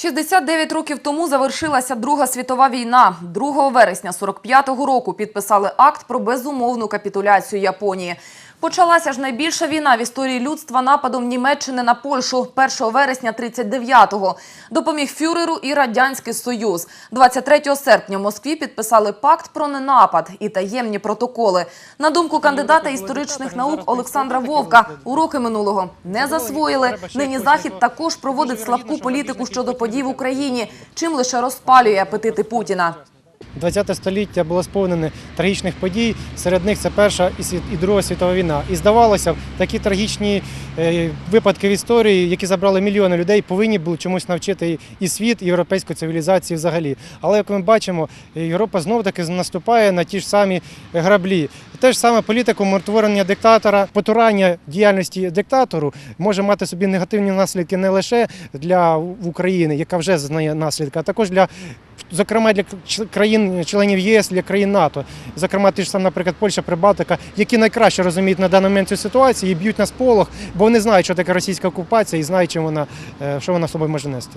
69 років тому завершилася Друга світова війна. 2 вересня 45-го року підписали акт про безумовну капітуляцію Японії. Почалася ж найбільша війна в історії людства нападом Німеччини на Польщу 1 вересня 39-го. Допоміг фюреру і Радянський Союз. 23 серпня в Москві підписали пакт про ненапад і таємні протоколи. На думку кандидата історичних наук Олександра Вовка, уроки минулого не засвоїли. Нині Захід також проводить слабку політику щодо подій в Україні, чим лише розпалює апетити Путіна. 20 століття було сповнене трагічних подій. Серед них це Перша і Друга світова війна. І здавалося такі трагічні е, випадки в історії, які забрали мільйони людей, повинні були чомусь навчити і світ, і європейську цивілізацію взагалі. Але як ми бачимо, Європа знов таки наступає на ті ж самі граблі. Те ж саме політику миротворення диктатора, потурання діяльності диктатору може мати собі негативні наслідки не лише для України, яка вже знає наслідки, а також для зокрема для країн-членів ЄС, для країн НАТО, зокрема, ті ж сам, наприклад, Польща, Прибалтика, які найкраще розуміють на даний момент цю ситуацію і б'ють на сполох, бо вони знають, що таке російська окупація і знають, чим вона, е, що вона собою може нести.